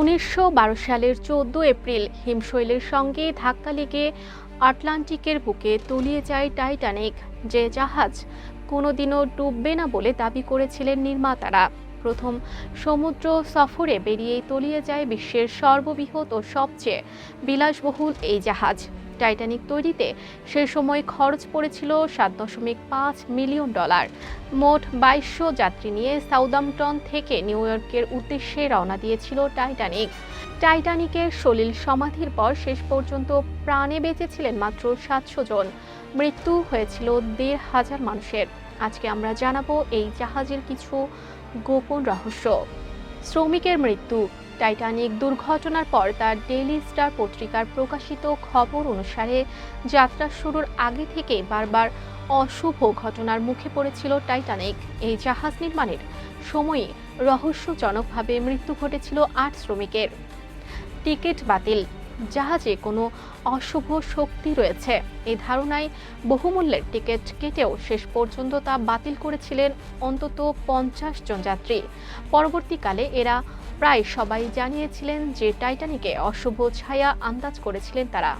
উনিশশো বারো সালের চোদ্দ এপ্রিল হিমশৈলের সঙ্গে ধাক্কা লেগে আটলান্টিকের বুকে তলিয়ে যায় টাইটানিক। যে জাহাজ কোনোদিনও ডুববে না বলে দাবি করেছিলেন নির্মাতারা। প্রথম সমুদ্র সফরে বেরিয়েই তলিয়ে যায় বিশ্বের সর্ববৃহৎ ও সবচেয়ে বিলাসবহুল এই জাহাজ। টাইটানিক তৈরিতে সে সময় খরচ পড়েছিল সাত দশমিক পাঁচ মিলিয়ন ডলার। মোট বাইশশো যাত্রী নিয়ে সাউদাম্পটন থেকে নিউ ইয়র্কের উদ্দেশ্যে রওনা দিয়েছিল টাইটানিক। টাইটানিকের সলিল সমাধির পর শেষ পর্যন্ত প্রাণে বেঁচেছিলেন মাত্র সাতশো জন। মৃত্যু হয়েছিল দেড় হাজার মানুষের। আজকে আমরা জানাব এই জাহাজের কিছু গোপন রহস্য। শ্রমিকের মৃত্যু। টাইটানিক দুর্ঘটনার পর তার ডেইলি স্টার পত্রিকার প্রকাশিত খবর অনুসারে যাত্রা শুরুর আগে থেকে বারবার অশুভ ঘটনার মুখে পড়েছিল টাইটানিক। এই জাহাজ নির্মাণের সময়ে রহস্যজনকভাবে মৃত্যু ঘটেছিল আট শ্রমিকের। টিকিট বাতিল। জাহাজে কোনো অশুভ শক্তি রয়েছে। এই ধারণায় বহুমূল্যের টিকিট কেটেও শেষ পর্যন্ত তা বাতিল করেছিলেন অন্তত পঞ্চাশ জন যাত্রী। পরবর্তীকালে এরা প্রায় সবাই জানিয়েছিলেন যে টাইটানিকে অশুভ ছায়া আন্দাজ করেছিলেন তারা।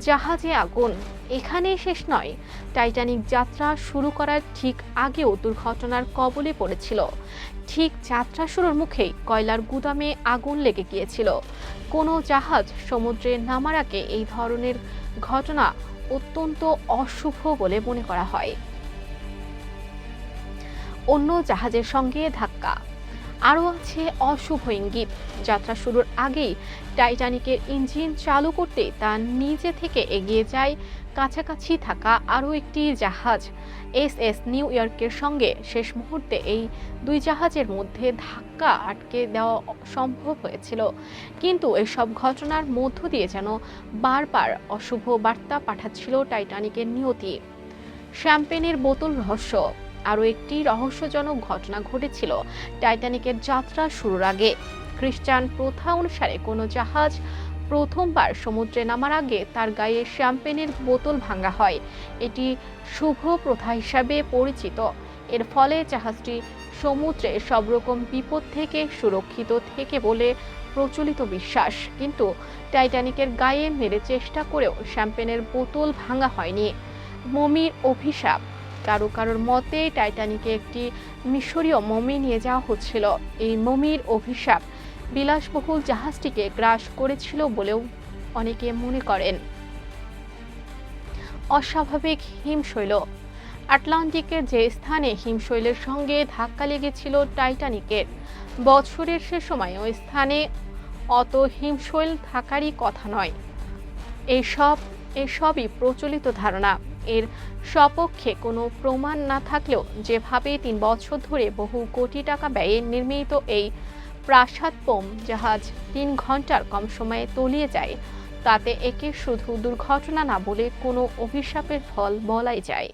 জাহাজে আগুন এখানে শেষ নয়। টাইটানিক যাত্রা শুরু করার ঠিক আগেও দুর্ঘটনার কবলে পড়েছিল। ঠিক যাত্রা শুরুর মুখেই কয়লার গুদামে আগুন লেগে গিয়েছিল। কোনো জাহাজ সমুদ্রে নামার আগে এই ধরনের ঘটনা অত্যন্ত অশুভ বলে মনে করা হয়। অন্য জাহাজের সঙ্গে ধাক্কা। আরও আছে অশুভ ইঙ্গিত। যাত্রা শুরুর আগেই টাইটানিকের ইঞ্জিন চালু করতে তা নিজে থেকে এগিয়ে যায়। কাছাকাছি থাকা আরও একটি জাহাজ। এস এস নিউ ইয়র্কের সঙ্গে শেষ মুহূর্তে এই দুই জাহাজের মধ্যে ধাক্কা আটকে দেওয়া সম্ভব হয়েছিল। কিন্তু এসব ঘটনার মধ্য দিয়ে যেন বারবার অশুভ বার্তা পাঠাচ্ছিল টাইটানিকের নিয়তি। শ্যাম্পেনের বোতল রহস্য। আরও একটি রহস্যজনক ঘটনা ঘটেছিল টাইটানিকের যাত্রা শুরুর আগে। খ্রিস্টান প্রথা অনুসারে কোনো জাহাজ প্রথমবার সমুদ্রে নামার আগে তার গায়ে শ্যাম্পেনের বোতল ভাঙা হয়। এটি শুভ প্রথা হিসাবে পরিচিত। এর ফলে জাহাজটি সমুদ্রে সব রকম বিপদ থেকে সুরক্ষিত থেকে বলে প্রচলিত বিশ্বাস। কিন্তু টাইটানিকের গায়ে মেরে চেষ্টা করেও শ্যাম্পেনের বোতল ভাঙা হয়নি। মমির অভিশাপ কারও কারোর মতে টাইটানিকে একটি মিশরীয় মমি নিয়ে যাওয়া হচ্ছিল। এই মমির অভিশাপ বিলাসবহুল জাহাজটিকে গ্রাস করেছিল বলেও অনেকে মনে করেন। অস্বাভাবিক হিমশৈল। আটলান্টিকের যে স্থানে হিমশৈলের সঙ্গে ধাক্কা লেগেছিল টাইটানিকের, বছরের সে সময় ওই স্থানে অত হিমশৈল থাকারই কথা নয়। এইসব এসবই প্রচলিত ধারণা। এর সপক্ষে কোনো প্রমাণ না থাকলেও যেভাবে তিন বছর ধরে বহু কোটি টাকা ব্যয়ে নির্মিত এই প্রাসাদ পোম জাহাজ তিন ঘণ্টার কম সময়ে তলিয়ে যায়, তাতে একে শুধু দুর্ঘটনা না বলে কোনো অভিশাপের ফল বলাই যায়।